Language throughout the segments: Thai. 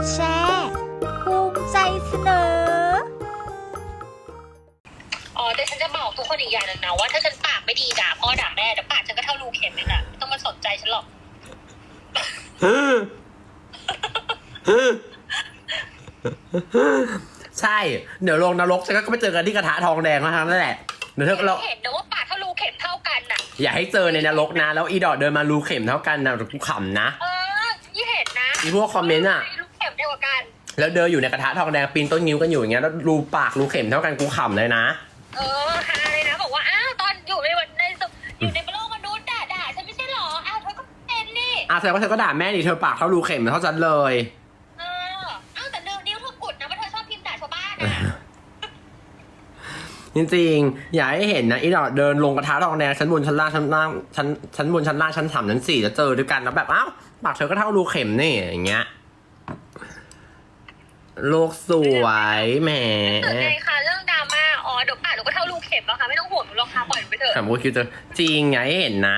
ดแชร์ภูมิใจเสนอ อ๋อแต่ฉันจะบอกทุกคนอีกอย่างหนึงนะว่าถ้าฉันปากไม่ดีด่าพ่อด่าแม่เดี๋ยวปากฉันก็เท่ารูเข็มเลยนะไม่ต้องมาสนใจฉันหรอก ใช่ เดี๋ยวลงนรกฉันก็ไปเจอกันที่กระทะทองแดงนะครับนั่นแหละ เดี๋ยวเธอเราเห็นนะว่าปากเท่ารูเข็มเท่ากันน่ะ อย่าให้เจอในนรกนะ แล้วอีดอดเดินมารูเข็มเท่ากันนะกูขำนะ เออยี่เห็นนะ อีพวกคอมเมนต์อะ รูเข็มเท่ากัน แล้วเดินอยู่ในกระทะทองแดงปีนต้นนิ้วกันอยู่อย่างเงี้ยแล้วรูปากรูเข็มเท่ากันกูขำเลยนะ เออฮาเลยนะบอกว่าอ้าวตอนอยู่ในวันในสุอยู่ในโลกมนุษย์ด่าด่าฉันไม่ใช่หรออ้าวเธอก็เป็นนี่อะแสดงว่าเธอก็ด่าแม่ดิเธอปากเท่ารูเข็มเท่าฉันเลย เอออ้าวแต่นิ้วนิ้วเธอกุดนะว่าเธอชอบพิมพ์ด่าชาวบ้านนะจริงๆ อย่าให้เห็นนะอีดอดเดินลงกระทะทองแดงชั้นบนชั้นล่างชั้นล่างชั้นชั้นบนชั้นล่างชั้นสามชั้นสี่จะเจอด้วยกันแล้วแบบอ้าวปากเธอก็เท่ารูเข็มนี่อย่างเงี้ย โลกสวยแหมส่วนใหญ่ค่ะ เรื่องดราม่า อ๋อ เดี๋ยวปากหนูก็เท่ารูเข็มแล้วค่ะ ไม่ต้องห่วงหนูหรอกค่ะปล่อยหนูไปเถอะถามว่าคิดจะจริงอย่าให้เห็นนะ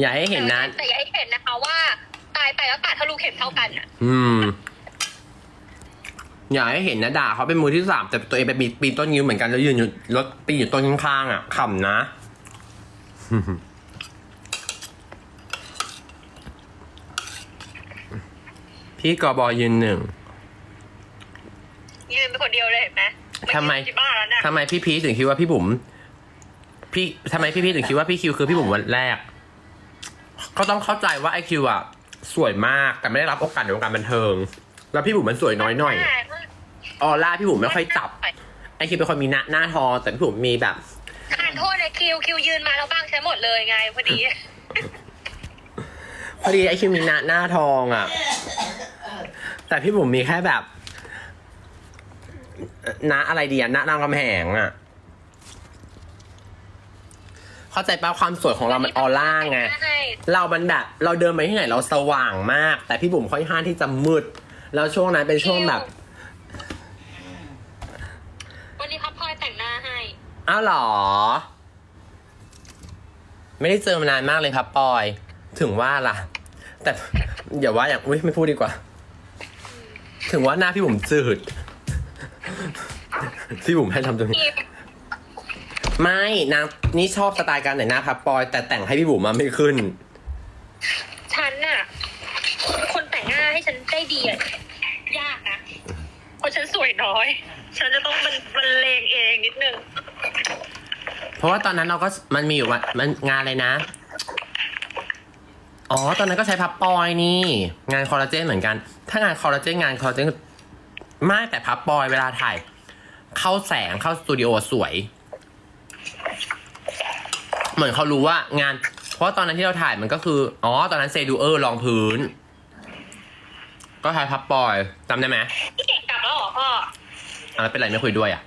อย่าให้เห็นนะ แต่อย่าให้เห็นนะคะว่า ตายไปแล้วปากเท่ารูเข็มเท่ากันอะ อืม อย่าให้เห็นนะด่าเขาเป็นมือที่สามแต่ตัวเองไปปีนปีนต้นนิ้วเหมือนกันแล้วยืนอยู่รถปีนอยู่ต้นข้างๆอะขำนะ พี่กอบอยืนหนึ่ง ยืนเป็นคนเดียวเลยเห็นไหมทำไมที่บ้านแล้วน่ะทำไมพี่พีชถึงคิดว่าพี่บุ๋มพี่ทำไมพี่พีชถึงคิดว่าพี่คิวคือพี่บุ๋มวันแรก เขาต้องเข้าใจว่าไอคิวอะสวยมากแต่ไม่ได้รับโอกาสในวงการบันเทิง แล้วพี่บุ๋มมันสวยน้อยหน่อย ออร่าพี่บุ๋มไม่ค่อยจับ ไอคิวเป็นคนมีหน้าหน้าทองแต่พี่บุ๋มมีแบบทานโทษเลยคิวคิวยืนมาแล้วบ้างใช้หมดเลยไงพอดี พอดีไอคิวมีหน้าหน้าทองอะ แต่พี่บุ๋มมีแค่แบบหน้าอะไรดีอะหน้ารามคำแหงอะเข้าใจป่ะความสวยของเรามันออร่าไง ใช่เรามันแบบเราเดินไปที่ไหนเราสว่างมาก แต่พี่บุ๋มค่อยห้างที่จะมืด แล้วช่วงนั้นเป็นช่วงแบบ วันนี้พับพลอยแต่งหน้าให้ อ้าวเหรอ ไม่ได้เจอมานานมากเลยครับปอย ถึงว่าล่ะ แต่อย่าว่าอย่าง อุ้ยไม่พูดดีกว่า ถึงว่าหน้าพี่บุ๋มจืด พี่บุ๋มให้ทำตรงนี้พี่ไม่นางนี่ชอบสไตล์การแต่งหน้าพับปอย แต่แต่งให้พี่บุ๋มมาไม่ขึ้น ฉันน่ะ คนแต่งหน้าให้ฉันได้ดีอะยากนะ เพราะฉันสวยน้อย ฉันจะต้องบรรบรรเลงเองนิดนึง เพราะว่าตอนนั้นเราก็มันมีอยู่วันมันงานอะไรนะ อ๋อ ตอนนั้นก็ใช้พับปอยนี่ งานคอลลาเจนเหมือนกัน ถ้างานคอลลาเจนงานคอลลาเจนไม่แต่พับปอยเวลาถ่าย เข้าแสงเข้าสตูดิโอสวย เหมือนเขารู้ว่างาน เพราะว่าตอนนั้นที่เราถ่ายมันก็คือ อ๋อ ตอนนั้นเซดูเออร์รองพื้น ก็ใช้พับปอยจำได้ไหมพี่เก่งกลับแล้วเหรอพ่ออะไรเป็นไรไม่คุยด้วยอะ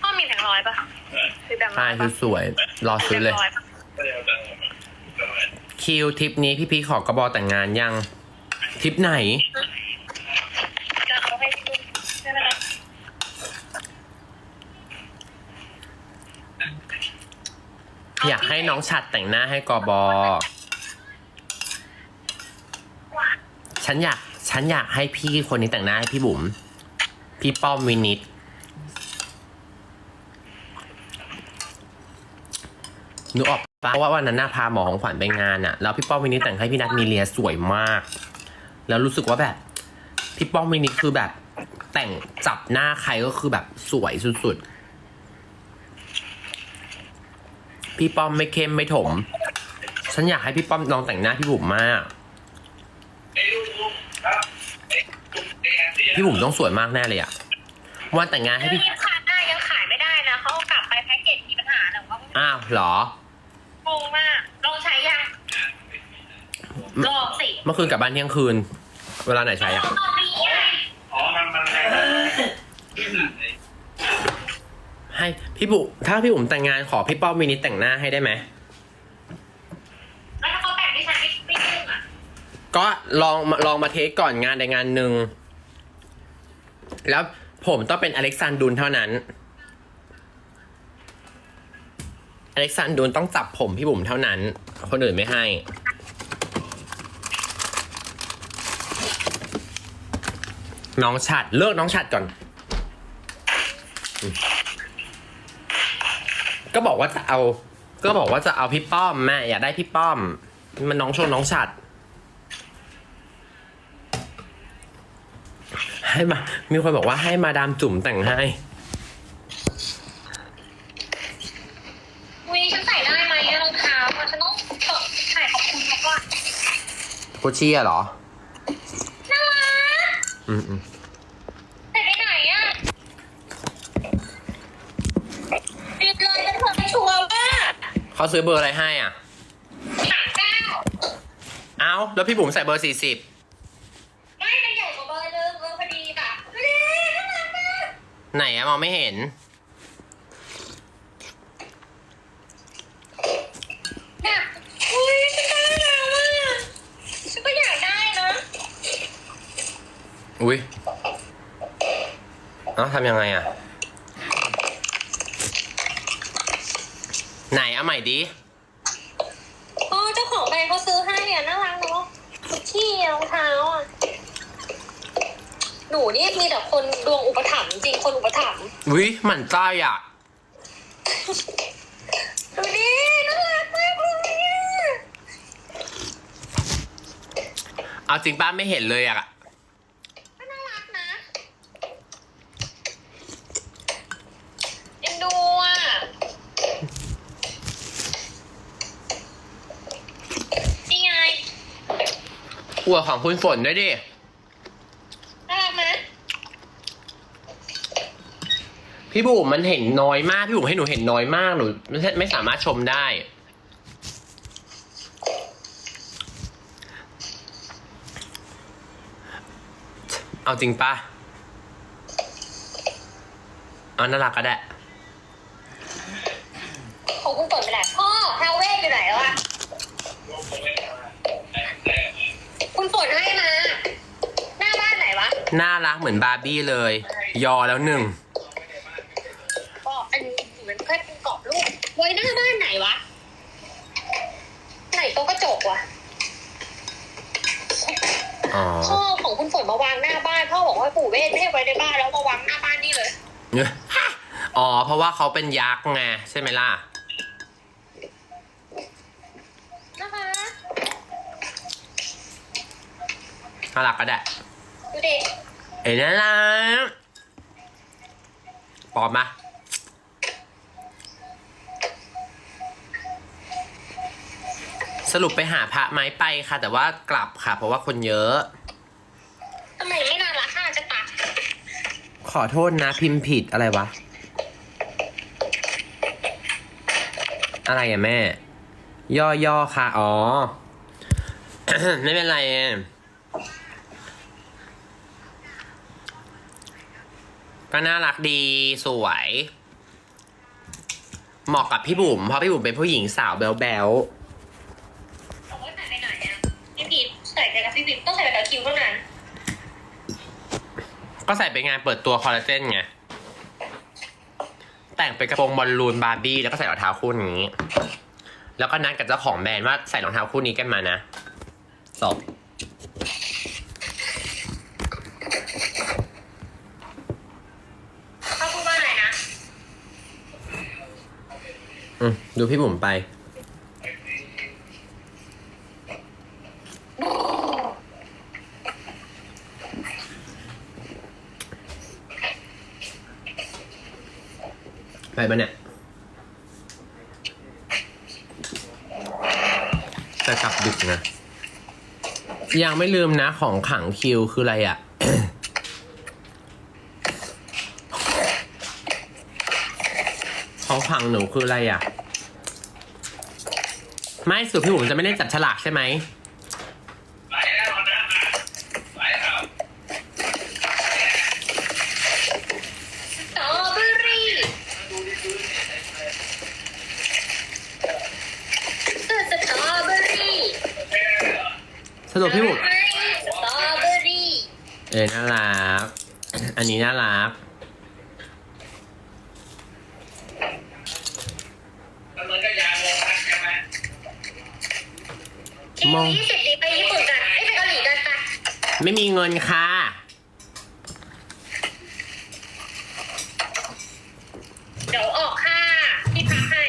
พ่อมีแบงค์ร้อยปะคือแบงค์ร้ใช่อยคืปะอสวย รอซื้อเลย แบงค์ร้อยปะ คิวทริปนี้พี่พีชขอกระบอแต่งงานยังทริปไหน จะเอาให้ดูได้ไหมล่ะอยากให้น้องฉัดแต่งหน้าให้กอบอ ฉันอยากฉันอยากให้พี่คนนี้แต่งหน้าให้พี่บุ๋ม พี่ป้อมวินิตนึกออกเพราะว่าวันนั้นน่าพาหมอของขวัญไปงานอะแล้วพี่ป้อมวินิตแต่งให้พี่นัทมีเลียสวยมาก แล้วรู้สึกว่าแบบ พี่ป้อมวินิตคือแบบ แต่งจับหน้าใครก็คือแบบสวยสุดๆ พี่ป้อมไม่เข้มไม่ถม ฉันอยากให้พี่ป้อมลองแต่งหน้าพี่บุ๋มมาก พี่บุ๋มต้องสวยมากแน่เลยอะวันแต่งงานให้พี่ รีบขายได้ยังขายไม่ได้นะเขาเอากลับไปแพ็กเกจมีปัญหาแต่ว่า อ้าวเหรอ งงมากลองใช้ยังลองสิ เมื่อคืนกลับบ้านเที่ยงคืน เวลาไหนใช้อะลองมีอะ อ๋อ มันมันแพงให้พี่บุ๋มถ้าพี่บุ๋มแต่งงานขอพี่ป้อมวินิแต่งหน้าให้ได้ไหม แล้วถ้าเขาแต่งให้ฉันไม่ไม่ยุ่งอะก็ลองลองมาเทสก่อนงานใดงานหนึ่ง แล้วผมต้องเป็นอเล็กซานดุลเท่านั้น อเล็กซานดุลต้องจับผมพี่บุ๋มเท่านั้น คนอื่นไม่ให้ น้องฉัดเลิกน้องฉัดก่อนอืมก็บอกว่าจะเอา ก็บอกว่าจะเอาพี่ป้อมแม่อยากได้พี่ป้อม มันน้องชนน้องฉัดให้มา มีคนบอกว่าให้มาดามจุ๋มแต่งให้วีฉันใส่ได้ไหมอะรองเท้าอะฉันต้องเปิดถ่ายขอบคุณเขาก่อนกุชชี่อะเหรอน่ารัก อืมอืมใส่ไปไหนอะปิดเลยฉันเผื่อไม่ชัวร์ว่าเขาซื้อเบอร์อะไรให้อะ สามเก้าเอ้าแล้วพี่บุ๋มใส่เบอร์สี่สิบไม่เป็นใหญ่กว่าเบอร์นึงเออพอดีแบบเฮ้ยน่ารักมากไหนอะมองไม่เห็น แบบอุ้ยฉันได้แล้วอะฉันก็อยากได้นะ อุ้ยเอ้าทำยังไงอะไหนเอาใหม่ดิอ๋อเจ้าของแบรนด์เขาซื้อให้อะน่ารักเนาะที่รองเท้าอะ หนูนี่มีแต่คนดวงอุปถัมภ์จริงคนอุปถัมภ์อุ้ยหมั่นใจอะดูดิน่ารักมากเลยอะเอาจริงป้าไม่เห็นเลยอะ ก็น่ารักนะเอ็นดูอะนี่ไง อวดของคุณฝนด้วยดิ น่ารักไหมพี่บุ๋มมันเห็นน้อยมาก พี่บุ๋มให้หนูเห็นน้อยมาก หนูไม่ไม่สามารถชมได้ เอาจริงปะเอาน่ารักก็ได้ ของคุณฝนไปไหนพ่อฮาเว่อยู่ไหนแล้วอะคุณฝนให้มา หน้าบ้า นไหนวะน่ารักเหมือนบาร์บี้เลย ยอแล้วหนึ่งก็อันนี้เหมือนแค่เป็นกรอบรูปไว้หน้าบ้านไหนวะ ไหนโต๊ะกระจกวะอ๋อพ่อของคุณฝนมาวางหน้าบ้านพ่อบอกว่าปู่เวทไม่ให้ไว้ในบ้านแล้วมาวางหน้าบ้านนี่เลยอ๋อ เพราะว่าเขาเป็นยักษ์ไงใช่ไหมล่ะนะคะน่ารักก็ได้ ดูดิเอ้ยน่ารักปลอมปะสรุปไปหาพระไม้ไปค่ะ แต่ว่ากลับค่ะ เพราะว่าคนเยอะ ทำไมไม่น่ารักอะจะตัดขอโทษนะพิมพ์ผิดอะไรวะ อะไรอะแม่ ย่อย่อค่ะ อ๋อ ไม่เป็นไร ก็น่ารักดีสวย เหมาะกับพี่บุ๋มเพราะพี่บุ๋มเป็นผู้หญิงสาวแบ๊วบอกว่าใส่ไปไหนอะพี่พีทใส่ไปกับพี่พีทต้องใส่ไปกับคิวเท่านั้นๆก็ใส่ไปงานเปิดตัวคอลลาเจนไง แต่งเป็นกระโปรงบอลลูนบาร์บี้แล้วก็ใส่รองเท้าคู่นี้ แล้วก็นัดกับเจ้าของแบรนด์ว่าใส่รองเท้าคู่นี้กันมานะจบ เขาพูดว่าอะไรนะ อืมดูพี่บุ๋มไป ไปปะเนี่ยจะกลับดึกนะ ยังไม่ลืมนะของขังคิวคืออะไรอะ่ะ ของขังหนูคืออะไรอะ่ะ ไม่สุดพี่บุ๋มจะไม่เล่นจับฉลากใช่ไหมสตรอเบอรี่เออสตรอเบอรี่สรุปพี่บุ๋มสตรอเบอรี่ เออน่ารัก อันนี้น่ารัก มงยี่สิบดีไปญี่ปุ่นกันไปเกาหลีกันปะไม่มีเงินค่ะ เดี๋ยวออกค่ะพี่พักให้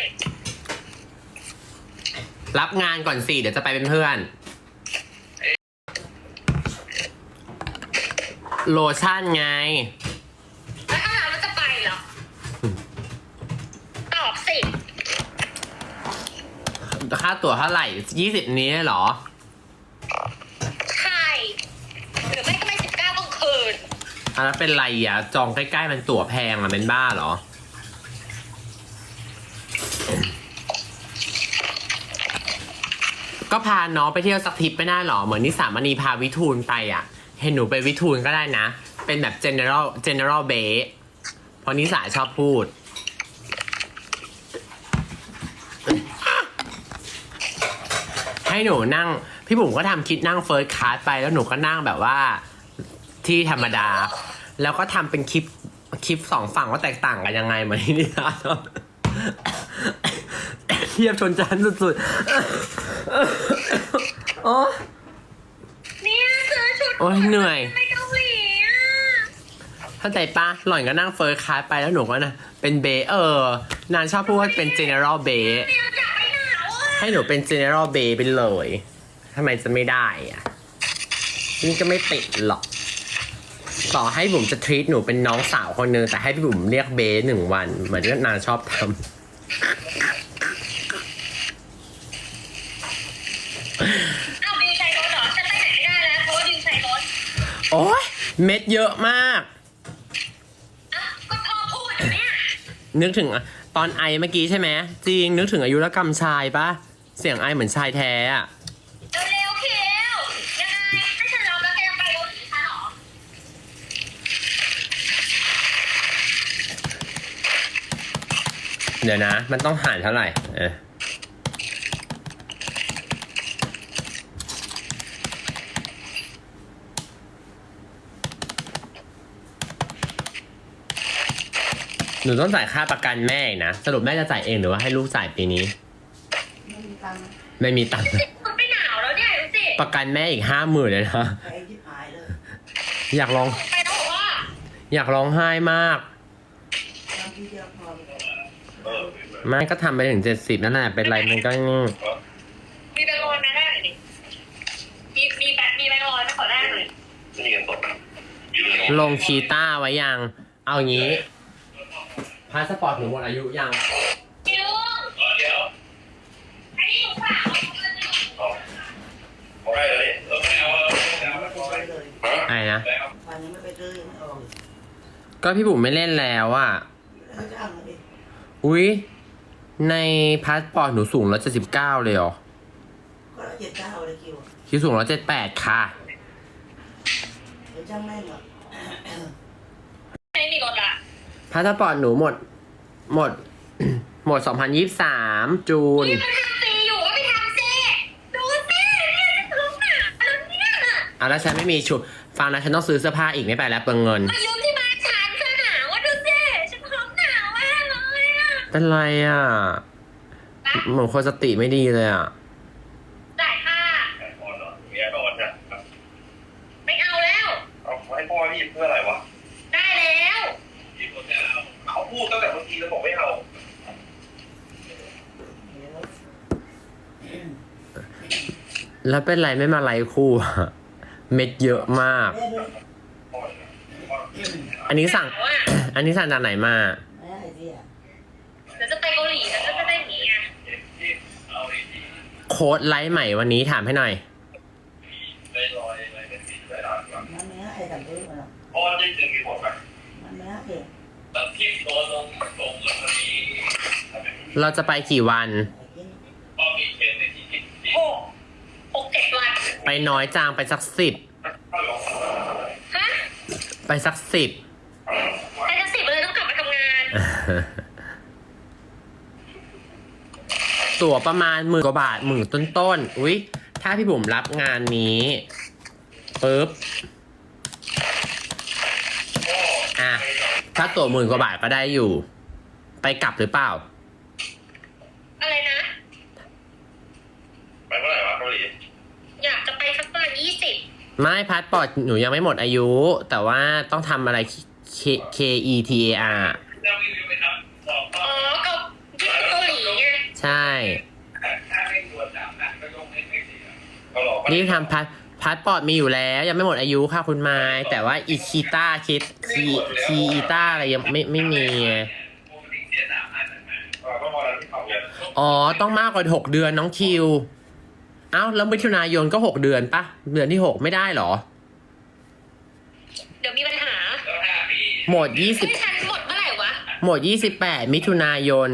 รับงานก่อนสิ เดี๋ยวจะไปเป็นเพื่อน โลชั่นไง ค่าตั๋วเท่าไหร่ยี่สิบนี้เหรอ ใช่หรือไม่ก็ไม่สิบเก้าต้องคืนอันนั้นเป็นไรอะ จองใกล้ๆมันตั๋วแพงอะเป็นบ้าเหรอ ก็พาน้องไปเที่ยวสักทริปไม่ได้หรอ เหมือนนิสามณีพาวิทูลไปอะ เห็นหนูไปวิทูลก็ได้นะ เป็นแบบ general general b a s เพราะนิสาชอบพูด ให้หนูนั่ง พี่บุ๋มก็ทำคิดนั่งเฟิร์สคลาสไปแล้วหนูก็นั่งแบบว่าที่ธรรมดา แล้วก็ทำเป็นคลิปคลิปสองฝั่งว่าแตกต่างกันยังไงเหมือนที่นี่นะ เทียบชนชั้นสุดๆ โอ้ เนี่ยซื้อชุดโอ้ยเหนื่อย ไปเกาหลีอะเข้าใจปะหล่อนก็นั่งเฟิร์สคลาสไปแล้วหนูก็นะเป็นเบเออ นางชอบพูดว่าเป็น general b a เดี๋ยวอยา ให้หนูเป็น general b a ไปเลยทำไมจะไม่ได้อะนี่ก็ไม่ติดหรอก ต่อให้บุ๋มจะทรีตหนูเป็นน้องสาวคนนึง แต่ให้พี่บุ๋มเรียกเบหนึ่งวัน เหมือนที่นางชอบทเอาบิวใช้รถเหรอฉันไปไหนไม่ได้แล้วเพราะว่าบิวใช้รถำโอ้ยเม็ดเยอะมาก อะก็พ่อพูดอยู่เนี่ย นึกถึงอะ ตอนไอเมื่อกี้ใช่ไหมจริงนึกถึงอายุรกรรมชายปะเสียงไอเหมือนชายแท้อะเร็วๆคียวยังไงให้ฉันรับแล้วแกไปรถอีกคะเหรอเดี๋ยวนะ มันต้องหารเท่าไหร่เออ หนูต้องจ่ายค่าประกันแม่อีกนะ สรุปแม่จะจ่ายเองหรือว่าให้ลูกจ่ายปีนี้ ไม่มีตังค์ไม่มีตังค์มันไปหนาวแล้วเนี่ยดูสิประกันแม่อีกห้าหมื่นเลยนะแพงที่หายเลยอยากร้อง ไปแล้วบอกว่าอยากร้องไห้มากทำที่เดียวพอเลยแม่ก็ทำไปถึงเจ็ดสิบนั่นแหละเป็นไรมันก็นี่มีแบงค์ร้อยไหมได้หน่อยดิมีมีแบงค์มีแบงค์ร้อยไหมขอได้หน่อย ไม่มีเงินสดนะลงคีต้าไว้ยัง เอางี้ พาสปอร์ตหนูหมดอายุยังบิวเดี๋ยวอันนี้หนูฝากเอาเงินอยู่เอาเอาได้เลยเออไม่เอาเอเอาไม่พอเลยฮะอะไรนะฟันยังไม่ไปซื้อยังไม่ออกก็พี่บุ๋มไม่เล่นแล้วอะ แล้วจ้ามาดิอุ๊ย ในพาสปอร์ตหนูสูงร้อยเจ็ดสิบเก้าเลยเหรอ ก็ละเจ็ดเก้าเลยคิวคิวสูงร้อยเจ็ดแปดค่ะ เดี๋ยวจ้างแม่งอะไม่มีรถละ พาสปอร์ตหนูหมด หมด หมดสองพันยี่สามจูน นี่มันทำซีอยู่ไปทำซีดูสิเนี่ยจะถึงหนาแล้วเนี่ยอะแล้วฉันไม่มีชุดฟังนะฉันต้องซื้อเสื้อผ้าอีกไม่ไปแล้วเปลืองเงินมายืมที่บ้านฉันเสื้อหนาวว่าดูสิฉันพร้อมหนาวมากเลยอะเป็นไรอะเหมือนคนสติไม่ดีเลยอะ จ่ายค่าแอนอนเหรอมีแอนอนนะไม่เอาแล้ว เอาให้พ่อพี่เพื่ออะไรวะ ได้แล้ว พี่คนเนี้ยเขา พูดตั้งแต่เมื่อกี้แล้วบอกไม่เอาแล้วเป็นไรไม่มาไลฟ์คู่อะเม็ดเยอะมากแม่ด้วยอันนี้สั่งหนาวอะอันนี้สั่งจากไหนมาแม่ไอ้เจี๊ยเดี๋ยวจะไปเกาหลีแล้วก็จะได้อย่างนี้ไงเอาดิโค้ดไลฟ์ใหม่วันนี้ถามให้หน่อย เราจะไปกี่วันไอ้กินพ่อมีเกณฑ์ในที่ที่ที่หกหกเจ็ดวันไปน้อยจางไปสักสิบถ้าลงฮะไปสักสิบไปจะสิบเลยต้องกลับมาทำงาน ตั๋วประมาณหมื่นกว่าบาทหมื่นต้นๆ อุ๊ย ถ้าพี่บุ๋มรับงานนี้ปุ๊บ อะ ถ้าตั๋วหมื่นกว่าบาทก็ได้อยู่ ไปกลับหรือเปล่า อะไรนะ ไปเมื่อไหร่วะเกาหลีอยากจะไปสักประมาณยี่สิบไม่พาสปอร์ตหนูยังไม่หมดอายุ แต่ว่าต้องทำอะไร K K E T A R จะมีวิวไปทำสอบอ๋อเกาที่เกาหลีไงใช่ ถ้าไม่ควรจะนี่ทำพาสพาสปอร์ตมีอยู่แล้ว ยังไม่หมดอายุค่ะคุณไม้แต่ว่าอีคีต้าคิดคีคีอีต้าอะไรยังไม่ไม่มีไงเสียสามพันก็พอแล้วที่เขาเนี่ยอ๋อ ต้องมากกว่าหกเดือนน้องคิว เอ้า แล้วมิถุนายนก็หกเดือนปะเดือนที่หกไม่ได้เหรอ เดี๋ยวมีปัญหาแล้วห้าปีหมดยี่สิเฮ้บยฉันหมดเมื่อไหร่วะ หมดยี่สิบแปดมิถุนายน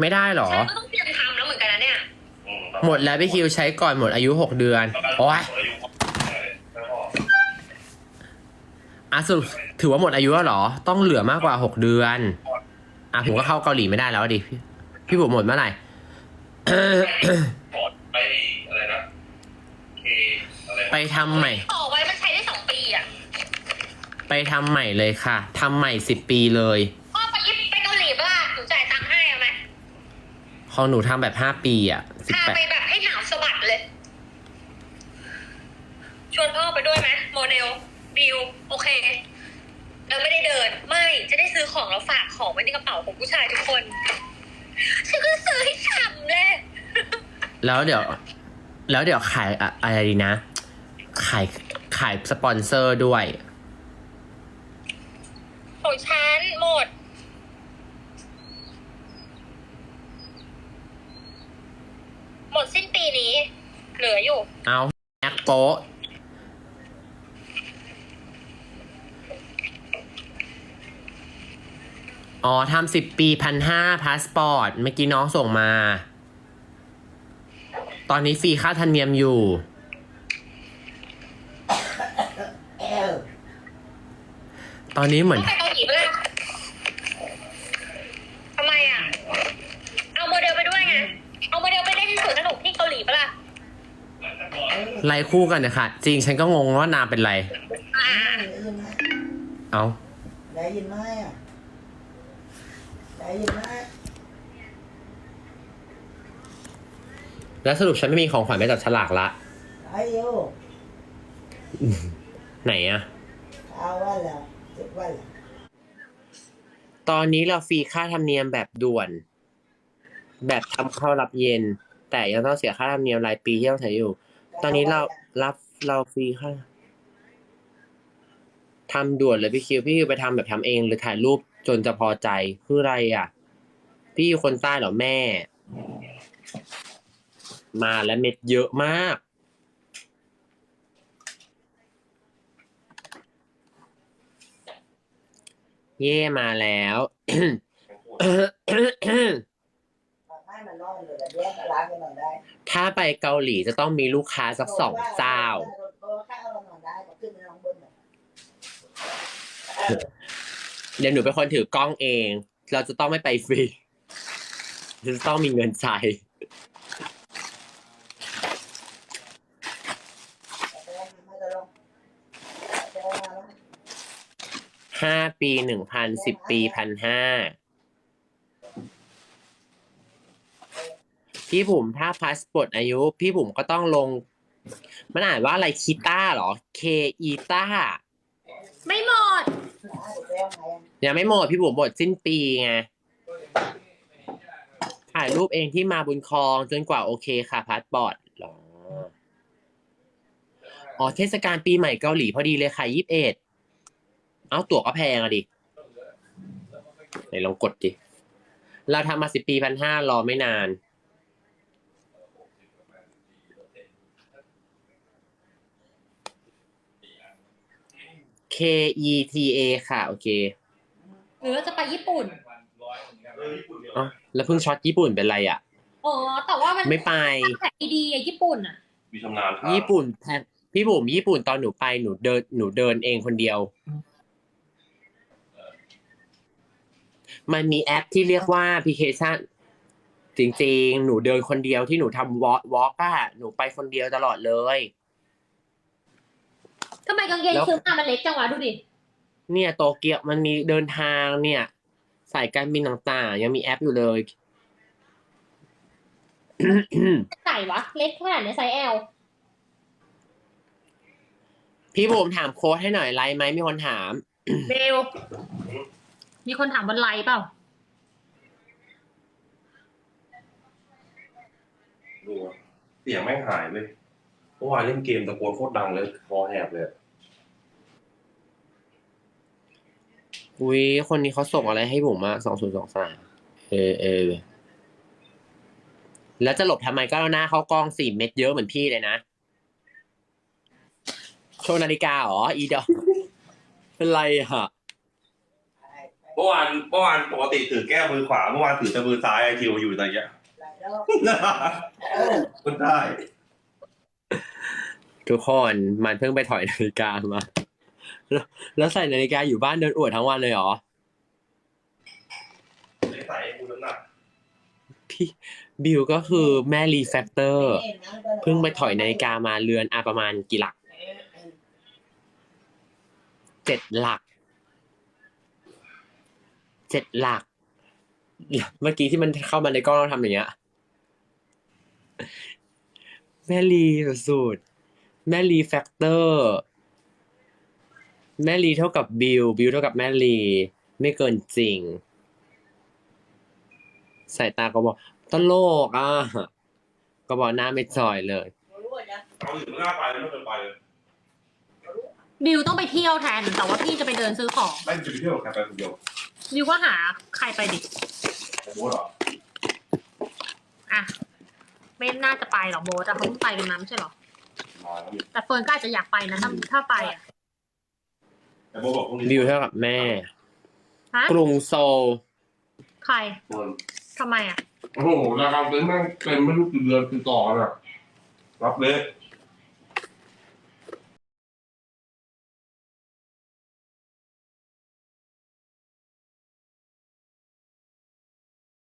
ไม่ได้เหรอฉันก็ต้องเตรียมทำแล้วเหมือนกันนะเนี่ย หมดแล้วพี่คิวใช้ก่อนหมดอายุหกเดือน โอ้ย อะสรุปถือว่าหมดอายุแล้วเหรอ ต้องเหลือมากกว่าหกเดือน อะผมก็เข้าเกาหลีไม่ได้แล้วดิ พี่พี่บุ๋มหมดเมื่อไหร่ปอดไปอะไรนะเคอะไรไปทำใหม่ ต่อไว้มันใช้ได้สองปีอะ ไปทำใหม่เลยค่ะทำใหม่สิบปีเลย พ่อไปยิปไปเกาหลีป่ะหนูจ่ายตังค์ให้เอาไหมของหนูทำแบบห้าปีอะสิบพาแปดไปแบบให้หนาวสะบัดเลย ชวนพ่อไปด้วยไหมโมเดลดิวโอเคเราไม่ได้เดิน ไม่จะได้ ซื้อของแล้วฝากของไว้ในกระเป๋าของผู้ชายทุกคนฉันก็ซื้อให้ฉ่ำเลย แล้วเดี๋ยว แล้วเดี๋ยวขายอะอะไรดีนะ ขายขายสปอนเซอร์ด้วย ของฉันหมด หมดสิ้นปีนี้ เหลืออยู่ เอาแอคโป๊ะ อ๋อทำสิบปีพันห้าพาสปอร์ต เมื่อกี้น้องส่งมา ตอนนี้ฟรีค่าธรรมเนียมอยู่แอลตอนนี้เหมือน ไปเกาหลีเปล่าทำไมอะ เอาโมเดลไปด้วยไง เอาโมเดลไปเล่นสวนสนุกที่เกาหลีเปล่าไล่คู่กันนะคะจริงฉันก็งงว่านามเป็นไร อ่าได้ยินไหมเอา ได้ยินไหมอะ ได้ยินไหมแล้วสรุปฉันไม่มีของขวัญไปจับฉลากละได้อยู่ไหนอะเอาวันละเจ็ดวันละตอนนี้เราฟรีค่าธรรมเนียมแบบด่วน แบบทำเข้ารับเย็น แต่ยังต้องเสียค่าธรรมเนียมรายปีที่ต้องเสียอยู่ ตอนนี้เรารับเราฟรีค่าทำด่วนเลยพี่คิวพี่คิวไปทำแบบทำเองหรือถ่ายรูป จนจะพอใจคืออะไรอะ พี่อยู่คนใต้เหรอแม่ มาแล้วเม็ดเยอะมาก เย่มาแล้ว ให้มันนอนอยู่แล้วแยกล้างกันหน่อยได้ถ้าไปเกาหลีจะต้องมีลูกค้าสักสองเจ้าแค่เอาลงหน่อยได้ก็ขึ้นไปลองบนหน่อย เดี๋ยวหนูเป็นคนถือกล้องเอง เราจะต้องไม่ไปฟรีจะต้องมีเงินใช้ไห้าปีหนึ่งพันสิบปีพันห้าพี่บุ๋มถ้าพาสปอร์ตอายุ พี่บุ๋มก็ต้องลง มันอ่านว่าอะไรคีต้าเหรอ เคอีต้า ไม่หมด ยังไม่หมดพี่บุ๋มหมดสิ้นปีไงถ่ายรูปเองที่มาบุญครองจนกว่าโอเคค่ะพาสปอร์ตหรออ๋อเทศกาลปีใหม่เกาหลีพอดีเลยค่ะยี่สิบเอ็ดเอาตั๋วก็แพงอะดิไหนลองกดดิ เราทำมาสิบปีพันห้ารอไม่นาน K E T A ค่ะ โอเคหรือเราจะไปญี่ปุ่น อ๋อแล้วเพิ่งช็อตญี่ปุ่นเป็นไรอะ อ๋อ แต่ว่ามันไม่ไป แผนดีๆอะญี่ปุ่นอะ มีชำนาญญี่ปุ่นแพงพี่บุ๋มญี่ปุ่นตอนหนูไปหนูเดินหนูเดินเองคนเดียว มันมีแอปที่เรียกว่าแอปพลิเคชัน จริงๆ หนูเดินคนเดียวที่หนูทำวอล์กวอล์กอะหนูไปคนเดียวตลอดเลย ทำไมกางเกงแล้ว ซื้อมามันเล็กจังวะดูดิ เนี่ยโตเกียวมันมีเดินทางเนี่ย สายการบินต่างๆ ยังมีแอปอยู่เลย ใส่วะ เล็กขนาดเนี้ยไซส์ L พี่บุ๋มถามโค้ดให้หน่อยไลน์ไหมมีคนถาม เบล มีคนถามบนไลน์เปล่า ดูเสียงแม่งหายเลย เมื่อวานเล่นเกมตะโกนโคตรดังเลย คอแหบเลย อุ้ยคนนี้เขาส่งอะไรให้ผมมาสองศูนย์สองสามเออเออแล้วจะหลบทำไมก็เอาหน้าเข้ากล้องสี่เม็ดเยอะเหมือนพี่เลยนะ โชว์นาฬิกาเหรอ อีดอกเป็นไรอะ เมื่อวานเมื่อวานปกติถือแก้วมือขวา เมื่อวานถือแต่มือซ้ายไอคิวอยู่ตอนเนี้ยหลายรอบมันได้ ทุกคนมันเพิ่งไปถอยนาฬิกามาแล้วแล้วใส่นาฬิกาอยู่บ้านเดินอวดทั้งวันเลยเหรอไม่ใส่ให้กูน้ำหนักพี่บิวก็คือแม่รีแฟกเตอร์เพิ่งไปถอยนาฬิกามาเรือนอาประมาณกี่หลักเจ็ดหลักเจ็ดหลัก เมื่อกี้ที่มันเข้ามาในกล้องเราทำอย่างเงี้ยแม่ลีสุดๆ แม่ลีแฟกเตอร์ แม่ลีเท่ากับบิวบิวเท่ากับแม่ลีไม่เกินจริง สายตาก็บอกตลกอะก็บอกหน้าไม่จอยเลยเอาอยู่ไม่กล้าไปแล้วไม่เคยไปเลยบิวต้องไปเที่ยวแทน แต่ว่าพี่จะไปเดินซื้อของไม่จะไปเที่ยวกับใครไปคนเดียวบิวก็หาใครไปดิแต่โบ๊ทเหรออะไม่น่าจะไปหรอกโบทแต่เขาเพิ่งไปกันมาไม่ใช่หรอ มาแล้วนี่แต่เฟิร์นก็อาจจะอยากไปนะถ้าถ้าไปอะแต่โบ๊ทบอกพรุ่งนี้บิวเท่ากับแม่ ฮะกรุงโซลใครคนทำไมอะ โอ้โหราคาเป็นแม่งเป็นไม่รู้กี่เดือนกี่ต่อน่ะรับเลย